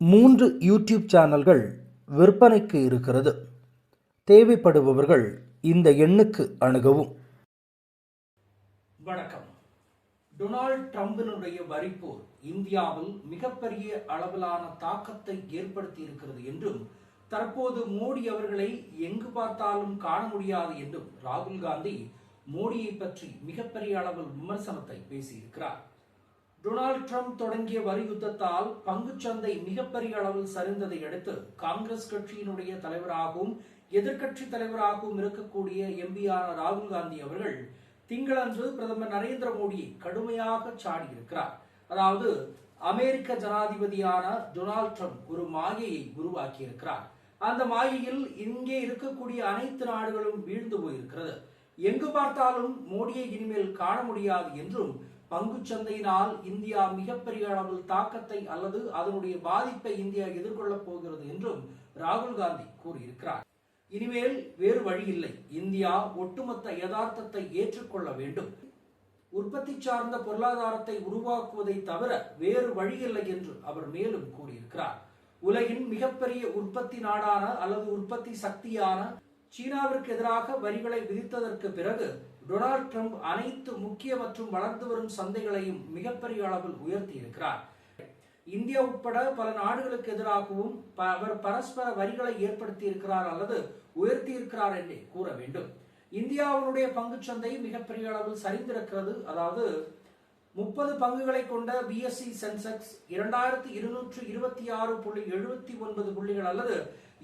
மூன்று யூடியூப் சேனல்கள் விற்பனைக்கு இருக்கிறது. தேவைப்படுபவர்கள் இந்த எண்ணுக்கு அணுகவும். வணக்கம். டொனால்ட் ட்ரம்பினுடைய வரிப்போர் இந்தியாவில் மிகப்பெரிய அளவிலான தாக்கத்தை ஏற்படுத்தி இருக்கிறது என்றும் தற்போது மோடி அவர்களை எங்கு பார்த்தாலும் காண முடியாது என்றும் ராகுல் காந்தி மோடியை பற்றி மிகப்பெரிய அளவில் விமர்சனத்தை பேசியிருக்கிறார். டொனால்ட் ட்ரம்ப் தொடங்கிய வரி யுத்தத்தால் பங்குச்சந்தை மிகப்பெரிய அளவில் சரிந்ததை அடுத்து காங்கிரஸ் கட்சியினுடைய தலைவராகவும் எதிர்க்கட்சி தலைவராகவும் இருக்கக்கூடிய எம்பியான ராகுல் காந்தி அவர்கள் திங்களன்று பிரதமர் நரேந்திர மோடியை கடுமையாக சாடியிருக்கிறார். அதாவது அமெரிக்க ஜனாதிபதியான டொனால்ட் ட்ரம்ப் ஒரு மாயையை உருவாக்கியிருக்கிறார். அந்த மாயையில் இங்கே இருக்கக்கூடிய அனைத்து நாடுகளும் வீழ்ந்து போயிருக்கிறது. எங்கு பார்த்தாலும் மோடியை இனிமேல் காண முடியாது என்றும் பங்குச்சந்தையினால் இந்தியா மிகப்பெரிய அளவில் தாக்கத்தை அல்லது அதனுடைய பாதிப்பை இந்தியா எதிர்கொள்ளப் போகிறது என்றும் ராகுல் காந்தி கூறியிருக்கிறார். இனிமேல் வேறு வழி இல்லை. இந்தியா ஒட்டுமொத்த யதார்த்தத்தை ஏற்றுக்கொள்ள வேண்டும். உற்பத்தி சார்ந்த பொருளாதாரத்தை உருவாக்குவதை தவிர வேறு வழி இல்லை என்று அவர் மேலும் கூறியிருக்கிறார். உலகின் மிகப்பெரிய உற்பத்தி நாடான அல்லது உற்பத்தி சக்தியான சீனாவிற்கு எதிராக வரிகளை விதித்ததற்கு பிறகு டொனால்ட் ட்ரம்ப் அனைத்து முக்கிய மற்றும் வளர்ந்து வரும் சந்தைகளையும் மிகப்பெரிய அளவில் உயர்த்தி இருக்கிறார் இந்தியா உட்பட பல நாடுகளுக்கு எதிராகவும் அவர் பரஸ்பர வரிகளை ஏற்படுத்தி இருக்கிறார் அல்லது உயர்த்தி இருக்கிறார் என்று கூற வேண்டும். இந்தியாவுடைய பங்குச்சந்தை மிகப்பெரிய அளவில் சரிந்திருக்கிறது. அதாவது முப்பது பங்குகளை கொண்ட பிஎஸ்சி சென்செக்ஸ் இரண்டாயிரத்தி இருநூற்று இருபத்தி ஆறு புள்ளி எழுபத்தி ஒன்பது புள்ளிகள் அல்லது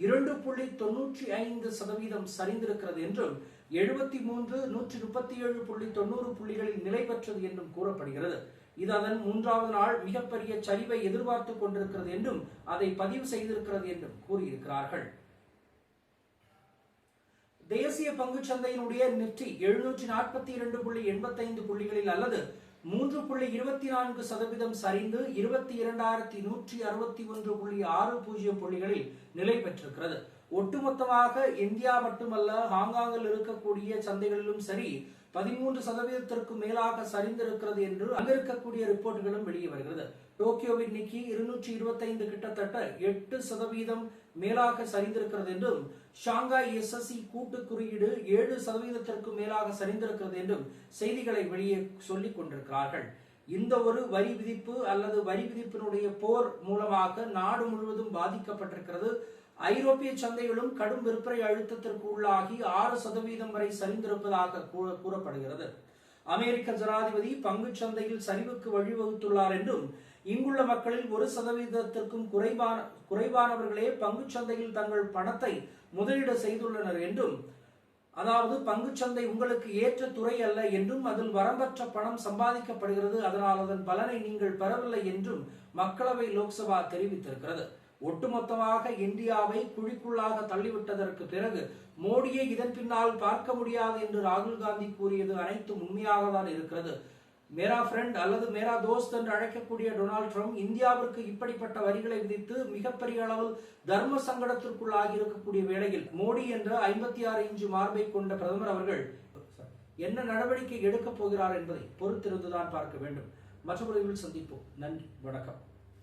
இரண்டு புள்ளி தொன்னூற்றி ஐந்து சதவீதம் சரிந்திருக்கிறது என்றும் எழுபத்தி மூன்று நூற்றி முப்பத்தி ஏழு புள்ளி தொண்ணூறு புள்ளிகளில் நிலை பெற்றது என்றும் கூறப்படுகிறது. இது அதன் மூன்றாவது நாள் மிகப்பெரிய சரிவை எதிர்பார்த்துக் கொண்டிருக்கிறது என்றும் அதை பதிவு செய்திருக்கிறது என்றும் கூறியிருக்கிறார்கள். தேசிய பங்குச் சந்தையினுடைய நிப்டி எழுநூற்றி நாற்பத்தி இரண்டு புள்ளி எண்பத்தைந்து புள்ளிகளில் அல்லது மூன்று புள்ளி இருபத்தி நான்கு சதவீதம் சரிந்து இருபத்தி இரண்டாயிரத்தி நூற்றி அறுபத்தி ஒன்று புள்ளி ஆறு பூஜ்ஜியம் புள்ளிகளில் நிலை பெற்றிருக்கிறது. ஒட்டுமொத்தமாக இந்தியா மட்டுமல்ல ஹாங்காங்கில் இருக்கக்கூடிய சந்தைகளிலும் சரி பதிமூன்று சதவீதத்திற்கு மேலாக சரிந்திருக்கிறது என்று அங்கிருக்கக்கூடிய ரிப்போர்ட்டுகளும் வெளியே வருகிறது. டோக்கியோவின் நிக்கி இருநூற்றி இருபத்தைந்து கிட்டத்தட்ட எட்டு சதவீதம் மேலாக சரிந்திருக்கிறது என்றும் ஷாங்காய் எஸ்எஸ்சி கூட்டு குறியீடு ஏழு சதவீதத்திற்கு மேலாக சரிந்திருக்கிறது என்றும் செய்திகளை வெளியே சொல்லிக் கொண்டிருக்கிறார்கள். இந்த ஒரு வரி விதிப்பு அல்லது வரி விதிப்பினுடைய போர் மூலமாக நாடு முழுவதும் பாதிக்கப்பட்டிருக்கிறது. ஐரோப்பிய சந்தைகளும் கடும் விற்பனை அழுத்தத்திற்கு உள்ளாகி ஆறு சதவீதம் வரை சரிந்திருப்பதாக கூறப்படுகிறது. அமெரிக்க ஜனாதிபதி பங்குச் சந்தையில் சரிவுக்கு வழிவகுத்துள்ளார் என்றும் இங்குள்ள மக்களில் ஒரு சதவீதத்திற்கும் குறைவான குறைவானவர்களே பங்குச் சந்தையில் தங்கள் பணத்தை முதலீடு செய்துள்ளனர் என்றும் அதாவது பங்குச்சந்தை உங்களுக்கு ஏற்ற துறை அல்ல என்றும் அதில் வரம்பற்ற பணம் சம்பாதிக்கப்படுகிறது. அதனால் அதன் பலனை நீங்கள் பெறவில்லை என்றும் மக்களவை லோக்சபா தெரிவித்திருக்கிறது. ஒட்டுமொத்தமாக இந்தியாவை குழிக்குள்ளாக தள்ளிவிட்டதற்கு பிறகு மோடியை இதன் பின்னால் பார்க்க முடியாது என்று ராகுல் காந்தி கூறியது அனைத்தும் உண்மையாக தான் இருக்கிறது. மேரா ஃப்ரெண்ட் அல்லது மேரா தோஸ்த் என்று அழைக்கக்கூடிய டொனால்ட் ட்ரம்ப் இந்தியாவிற்கு இப்படிப்பட்ட வரிகளை விதித்து மிகப்பெரிய அளவில் தர்ம சங்கடத்திற்குள்ளாகி இருக்கக்கூடிய வேளையில் மோடி என்ற ஐம்பத்தி ஆறு இன்ச்சு மார்பை கொண்ட பிரதமர் அவர்கள் என்ன நடவடிக்கை எடுக்கப் போகிறார் என்பதை பொறுத்திருந்துதான் பார்க்க வேண்டும். மற்றொரு சந்திப்போம். நன்றி. வணக்கம்.